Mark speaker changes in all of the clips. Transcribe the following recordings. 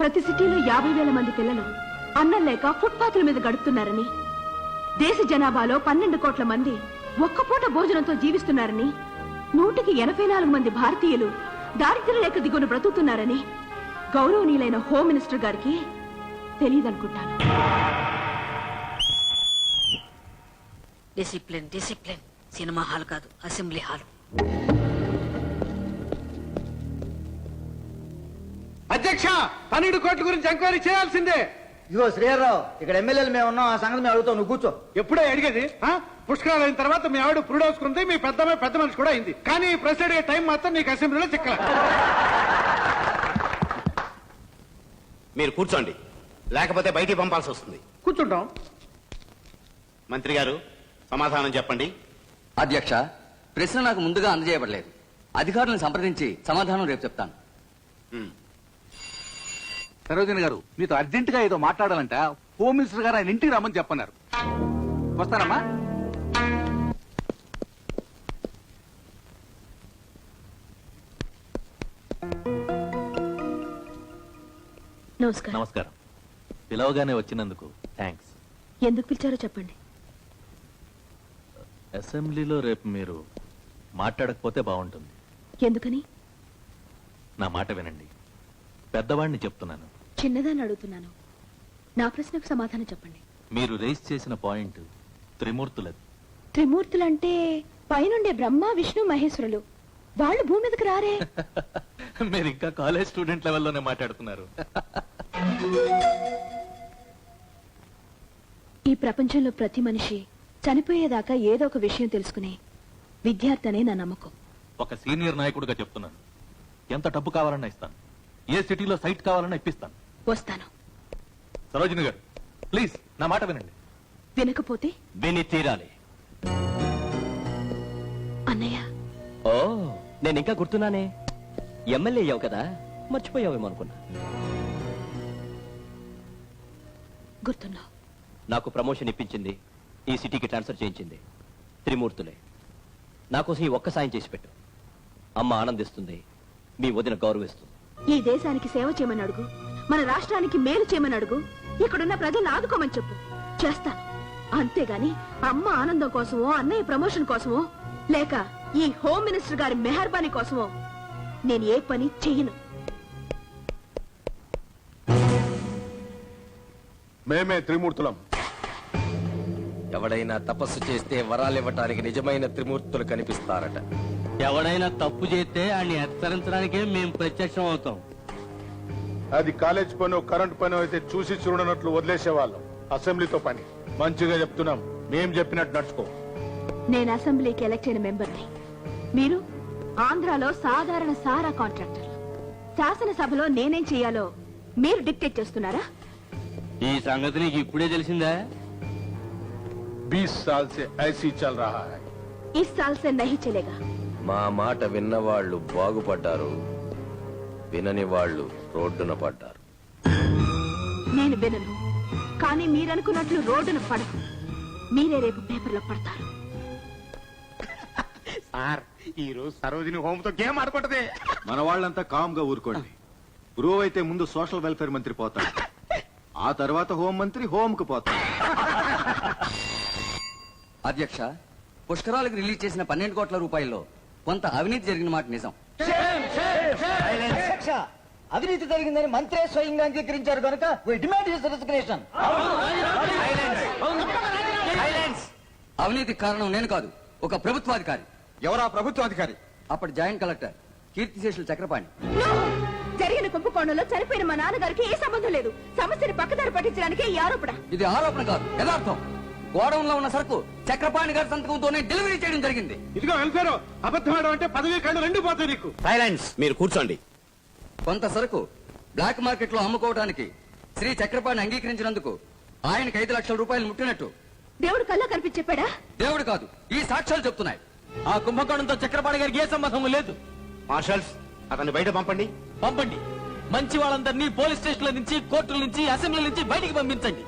Speaker 1: ప్రతి సిటీలో యాభై వేల మంది పిల్లలు అన్నం లేక ఫుట్పాత్ల మీద గడుపుతున్నారని దేశ జనాభాలో పన్నెండు కోట్ల మంది ఒక్క పూట భోజనంతో జీవిస్తున్నారని నూటికి ఎనభై నాలుగు మంది భారతీయులు దారిద్ర్య లేక దిగున బ్రతుకుతున్నారని గౌరవనీయులైన హోమ్ మినిస్టర్ గారికి తెలియదనుకుంటాను.
Speaker 2: Discipline discipline. సినిమా హాల్ కాదు అసెంబ్లీ హాల్.
Speaker 3: అధ్యక్ష పన్నెండు కోట్ల గురించి ఎంక్వైరీ చేయాల్సిందే.
Speaker 4: ఇదిగో శ్రీహర్రావు ఇక్కడ ఎమ్మెల్యేలు మేము ఉన్నాం ఆ సంగతి మేము అడుగుతాం నువ్వు కూర్చో.
Speaker 3: ఎప్పుడే అడిగేది? పుష్కరాలు అయిన తర్వాత మీ ఆవిడ పురుడోసుకుంది మీ పెద్ద పెద్ద మనిషి కూడా అయింది. కానీ ప్రశ్న అడిగే టైం మాత్రం నీకు అసెంబ్లీలో చిక్కల.
Speaker 5: మీరు కూర్చోండి. లేకపోతే బయటికి పంపాల్సి వస్తుంది.
Speaker 3: కూర్చుంటాం.
Speaker 5: మంత్రి గారు సమాధానం చెప్పండి.
Speaker 6: అధ్యక్ష ప్రశ్న నాకు ముందుగా అందజేయబడలేదు. అధికారులను సంప్రదించి సమాధానం రేపు చెప్తాను.
Speaker 7: సరోజిని గారు మీతో అర్జెంట్గా ఏదో మాట్లాడాలంట. హోమ్ మినిస్టర్ గారు ఆయన ఇంటికి రమ్మని చెప్పన్నారు. వస్తారమ్మా?
Speaker 1: నమస్కారం.
Speaker 8: నమస్కారం. పిలవగానే వచ్చినందుకు థ్యాంక్స్.
Speaker 1: ఎందుకు పిలిచారో చెప్పండి.
Speaker 8: అసెంబ్లీలో రేపు మీరు మాట్లాడకపోతే బాగుంటుంది.
Speaker 1: ఎందుకని?
Speaker 8: నా మాట వినండి. పెద్దవాడిని చెప్తున్నాను.
Speaker 1: చిన్నదాన్ని అడుగుతున్నాను. నా ప్రశ్నకు సమాధానం చెప్పండి.
Speaker 8: మీరు రేస్ చేసిన పాయింట్ త్రిమూర్తులది.
Speaker 1: త్రిమూర్తులంటే పైనుండే బ్రహ్మ విష్ణు మహేశ్వరులు. వాళ్ళు భూమి మీదకి రారే.
Speaker 8: మీరు ఇంకా కాలేజ్ స్టూడెంట్ లెవెల్లోనే మాట్లాడుతున్నారు.
Speaker 1: ఈ ప్రపంచంలో ప్రతి మనిషి చనిపోయేదాకా ఏదో ఒక విషయం తెలుసుకునే విద్యార్థి అనే నా నమ్మకం.
Speaker 8: ఒక సీనియర్ నాయకుడిగా చెప్తున్నాను. ఎంత డబ్బు కావాలన్నా ఇస్తాను. ఏ సిటీలో సైట్ కావాలన్నా ఇప్పిస్తాను.
Speaker 1: వస్తాను.
Speaker 8: సరోజిని గారు ప్లీజ్ నా మాట వినండి.
Speaker 1: వినకపోతే?
Speaker 9: విని తీరాలి.
Speaker 1: అన్నయ్య.
Speaker 9: ఓ నేను ఇంకా గుర్తున్నానే. ఎమ్మెల్యే అయ్యావు కదా మర్చిపోయావేమో అనుకున్నా.
Speaker 1: గుర్తున్నావు
Speaker 9: నాకు ప్రమోషన్ ఇప్పించింది ఈ సిటీకి ట్రాన్స్ఫర్ చేయించింది త్రిమూర్తులే. నా కోసం ఈ ఒక్క సాయం చేసి పెట్టు. అమ్మ ఆనందిస్తుంది మీ వదిన గౌరవిస్తుంది.
Speaker 1: ఈ దేశానికి సేవ చేయమని అడుగు. మన రాష్ట్రానికి మేలు చేయమని అడుగు. ఇక్కడున్న ప్రజలను ఆదుకోమని చెప్పు. చేస్తాను అంతేగాని అమ్మ ఆనందం కోసమో అన్నయ్య ప్రమోషన్ కోసమో లేక ఈ హోమ్ మినిస్టర్ గారి మెహర్బానీ కోసమో నేను ఏ పని చెయ్యను.
Speaker 3: మేమే త్రిమూర్తులం.
Speaker 10: ఎవడైనా తపస్సు చేస్తే వరాలివ్వటానికి నిజమైన త్రిమూర్తులు కనిపిస్తారట.
Speaker 11: ఎవడైనా తప్పు చేస్తే ఆయన్ని హెచ్చరించడానికే మేము ప్రత్యక్షం అవుతాం.
Speaker 3: అది కాలేజ్ పని కరెంట్ పని అయితే చూసి చూడనట్లు వదిలేసేవాళ్ళం అసెంబ్లీతో పని. మంచిగా చెప్తున్నాం. మేం చెప్పినట్టు నడుచుకో.
Speaker 1: నేను అసెంబ్లీకి ఎలక్ట్ అయిన మెంబర్ని. మీరు ఆంధ్రాలో సాధారణ సారా కాంట్రాక్టర్. శాసనసభలో నేనేం చేయాలో మీరు డిక్టేట్ చేస్తున్నారా?
Speaker 11: ఈ సంగతి నీకు ఇప్పుడే తెలిసిందా?
Speaker 3: బీస్ సాల్ సే ఐసీ చల్ రహా హై.
Speaker 1: ఇస్ సాల్ సే నహీ చలేగా
Speaker 10: మా మాట విన్నవాళ్ళు బాగుపడ్డారు. వినని వాళ్ళు రోడ్డున పడ్డారు.
Speaker 1: నేను వినను కానీ మీరనుకున్నట్లు రోడ్డును పడకు. మీరే రేపు పేపర్లో పడతారు.
Speaker 3: సార్ ఈ రోజు సరోజిని హోమ్తో గేమ్ ఆడుకుంటది.
Speaker 7: మన వాళ్ళంతా కామ్గా ఊరుకోండి. గురువు అయితే ముందు సోషల్ వెల్ఫేర్ మంత్రి పోతాడు. ఆ తర్వాత హోం మంత్రి హోమ్కు పోతాడు.
Speaker 6: అధ్యక్ష పుష్కరాలకు రిలీజ్ చేసిన పన్నెండు కోట్ల రూపాయల్లో కొంత అవినీతి జరిగిన మాట నిజం.
Speaker 4: అధ్యక్ష అవినీతి జరిగిందని మంత్రే స్వయంగా అంగీకరించారు కనుక డిమాండ్
Speaker 6: అవినీతికి కారణం నేను కాదు ఒక ప్రభుత్వాధికారి.
Speaker 7: ఎవరా ప్రభుత్వాధికారి?
Speaker 6: అప్పటి జాయింట్ కలెక్టర్ కీర్తిశేషులు చక్రపాణి!
Speaker 1: జరిగిన కుంభకోణంలో చనిపోయిన మా నాన్నగారికి ఏ సంబంధం లేదు. సమస్యని పక్కదారి పట్టించడానికి ఈ ఆరోపణ.
Speaker 6: ఇది ఆరోపణ కాదు యథార్థం. గోడౌన్లో ఉన్న సరుకు చక్రపాణి గారి సంతకంతోనే డెలివరీ చేయడం జరిగింది.
Speaker 3: ఇదిగో వెల్ఫేర్ అబద్ధం అంటే పదవి కళ్ళు రెండు పోతాయి నీకు.
Speaker 5: సైలెన్స్ మీరు కూర్చోండి.
Speaker 6: కొంత సరుకు బ్లాక్ మార్కెట్లో అమ్ముకోవడానికి శ్రీ చక్రపాణి అంగీకరించినందుకు ఆయనకి ఐదు లక్షల రూపాయలు ముట్టినట్టు.
Speaker 1: దేవుడు కల్లా కనిపించి చెప్పాడా?
Speaker 6: దేవుడు కాదు ఈ సాక్ష్యాలు చెప్తున్నాయి.
Speaker 11: ఆ కుంభకోణంతో చక్రపాణి గారికి ఏ సంబంధం లేదు.
Speaker 5: మార్షల్స్ అతన్ని బయట పంపండి.
Speaker 11: పంపండి. మంచి వాళ్ళందరినీ పోలీస్ స్టేషన్ల నుంచి కోర్టుల నుంచి అసెంబ్లీ నుంచి బయటికి పంపించండి.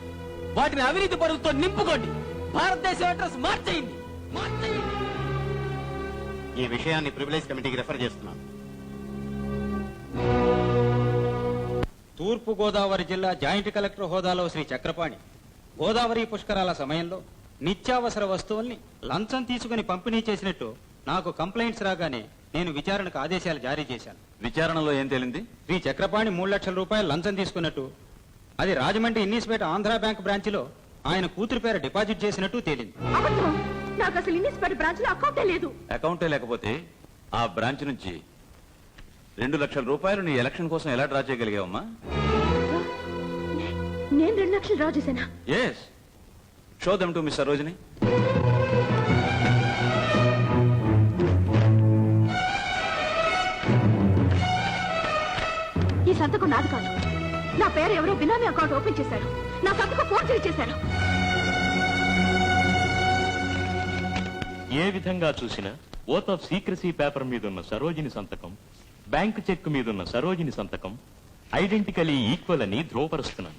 Speaker 11: వాటిని అవినీతి పరులతో నింపుకోండి. భారతదేశం అడ్రస్ మార్చేయండి. మార్చేయండి.
Speaker 5: ఈ విషయాన్ని ప్రివిలేజ్ కమిటీకి రెఫర్ చేస్తున్నాను.
Speaker 11: తూర్పు గోదావరి జిల్లా జాయింట్ కలెక్టర్ హోదాలో శ్రీ చక్రపాణి. గోదావరి పుష్కరాల సమయంలో నిత్యావసర వస్తువుల్ని లంచం తీసుకుని పంపిణీ చేసినట్టు నాకు కంప్లైంట్స్ రాగానే నేను విచారణకు ఆదేశాలు జారీ చేశాను.
Speaker 12: విచారణలో ఏం తేలింది?
Speaker 11: శ్రీ చక్రపాణి మూడు లక్షల రూపాయలు లంచం తీసుకున్నట్టు అది రాజమండ్రి ఇన్నీస్పేట ఆంధ్ర బ్యాంక్ బ్రాంచ్లో ఆయన కూతురు పేర డిపాజిట్ చేసినట్టు తేలింది.
Speaker 1: నాకు అసలు ఇన్నిస్పేట బ్రాంచ్లో అకౌంటే లేదు.
Speaker 12: అకౌంటే లేకపోతే ఆ బ్రాంచ్ నుంచి రెండు లక్షల రూపాయలు నీ ఎలక్షన్ కోసం ఎలా డ్రా చేయగలిగావమ్మా?
Speaker 1: నేను రెండు లక్షలు డ్రా చేశానా?
Speaker 12: Yes show them to miss Sarojini
Speaker 1: ఈ సంతకం నాది కాదు. నా పేరు ఎవరో బినామీ అకౌంట్ ఓపెన్ చేశారు. నా సంతకం ఫోర్జరీ చేశారు.
Speaker 13: ఏ విధంగా చూసినా ఓత్ ఆఫ్ సీక్రసీ పేపర్ మీదున్న సరోజిని సంతకం బ్యాంకు చెక్ మీదున్న సరోజిని సంతకం ఐడెంటికలీ ఈక్వల్ అని ధ్రువపరుస్తున్నాను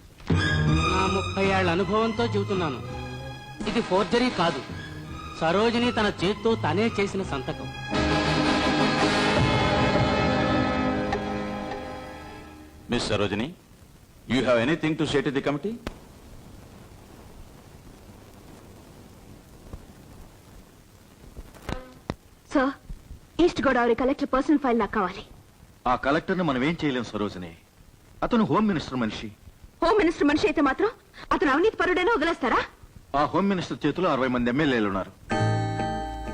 Speaker 11: నా ముప్పై ఏళ్ళ అనుభవంతో చెబుతున్నాను. ఇది ఫోర్జరీ కాదు. సరోజిని తన చేత్తో తనే చేసిన సంతకం.
Speaker 12: Miss Sarojini you have anything to say to the committee
Speaker 1: sir East Godavari collector personal file నాకు కావాలి.
Speaker 7: ఆ కలెక్టర్ని మనం ఏం చేయలేం సరోజని. అతను హోమ్ మినిస్టర్ మనిషి.
Speaker 1: హోమ్ మినిస్టర్ మనిషి అయితే మాత్రం అతను అవినీతి పరుడైనా వదిలేస్తారా?
Speaker 7: ఆ హోమ్ మినిస్టర్ చేతిలో అరవై మంది ఎమ్మెల్యేలు ఉన్నారు.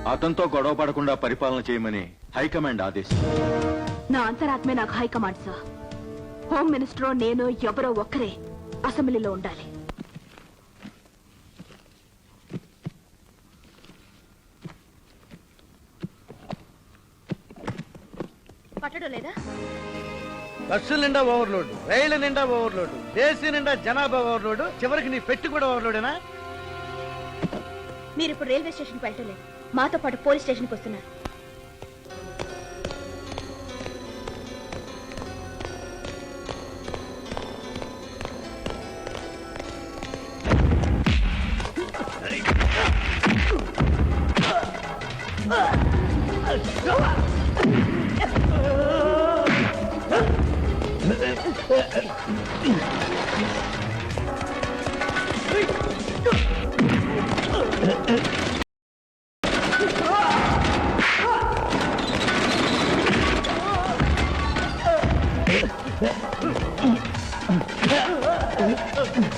Speaker 7: అతనితో గొడవ పడకుండా పరిపాలన చేయమని హైకమాండ్ ఆదేశం.
Speaker 1: నా అంతరాత్మే నాకు హైకమాండ్ సార్. హోమ్ మినిస్టర్ నేను ఎవరో ఒక్కరే అసెంబ్లీలో ఉండాలి. పట్టడం లేదా?
Speaker 14: బస్సుల నిండా ఓవర్లోడ్ రైళ్ళ నిండా ఓవర్లోడ్ దేశీ నిండా జనాభా ఓవర్లోడ్ చివరికి నీ పెట్టి కూడా ఓవర్లోడేనా
Speaker 1: మీరు ఇప్పుడు రైల్వే స్టేషన్కి వెళ్ళటం లేదు. మాతో పాటు పోలీస్ స్టేషన్కి వస్తున్నారు.
Speaker 14: Uh, uh, uh.